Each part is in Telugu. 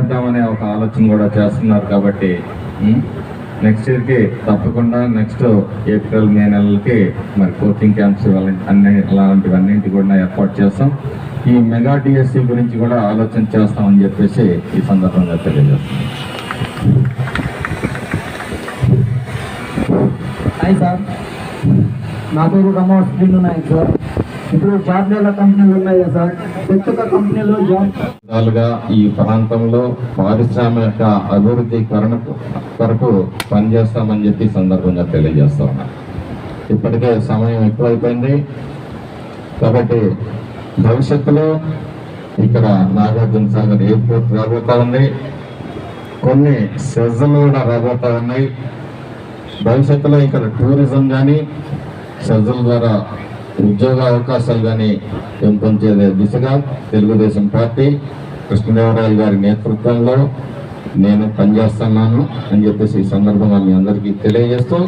ఉంటామనే ఒక ఆలోచన కూడా చేస్తున్నారు కాబట్టి నెక్స్ట్ ఇయర్కి తప్పకుండా నెక్స్ట్ ఏప్రిల్ మే నెలలకి మరి కోచింగ్ క్యాంప్స్ అన్ని అలాంటివన్నింటి కూడా ఏర్పాటు చేస్తాం. ఈ మెగా డిఎస్సి గురించి కూడా ఆలోచన చేస్తామని చెప్పేసి ఈ సందర్భంగా తెలియజేస్తాం హాయ్ సార్ నా పేరు రమా శ్రీను సార్ ఇప్పుడు కంపెనీలు ఉన్నాయి కదా సార్ కంపెనీలో జాబ్? ఈ ప్రాంతంలో పారిశ్రామిక అభివృద్ధి కొరకు కొరకు పనిచేస్తామని చెప్పి సందర్భంగా తెలియజేస్తా ఇప్పటికే సమయం ఎక్కువైపోయింది. కాబట్టి భవిష్యత్తులో ఇక్కడ నాగార్జున సాగర్ ఎయిర్పోర్ట్ రాబోతా ఉంది. కొన్ని సెజలు కూడా రాబోతా ఉన్నాయి. భవిష్యత్తులో ఇక్కడ టూరిజం కానీ సెజల ద్వారా ఉద్యోగ అవకాశాలు కానీ పెంపొందే దిశగా తెలుగుదేశం పార్టీ కృష్ణదేవరాయలు గారి నేతృత్వంలో నేను పనిచేస్తున్నాను అని చెప్పేసి ఈ సందర్భంగా మీ అందరికీ తెలియజేస్తూ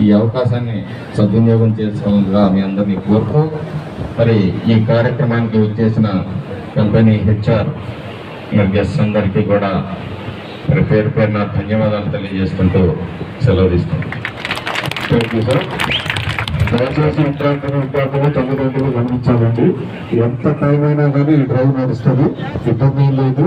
ఈ అవకాశాన్ని సద్వినియోగం చేసుకోవాలని మీ అందరినీ కోరుతూ మరి ఈ కార్యక్రమానికి వచ్చేసిన కంపెనీ హెచ్ఆర్ మరి గెస్ట్ అందరికీ కూడా మరి పేరు పేరున ధన్యవాదాలు తెలియజేసుకుంటూ సెలవు తీసుకుంటాం థ్యాంక్ యూ సార్ దయచేసి విద్యార్థులు ఇబ్బందులు తల్లిదండ్రులు గమనించాలండి. ఎంత టైం అయినా కానీ ఈ డ్రైవ్ నడుస్తుంది. ఇబ్బంది లేదు.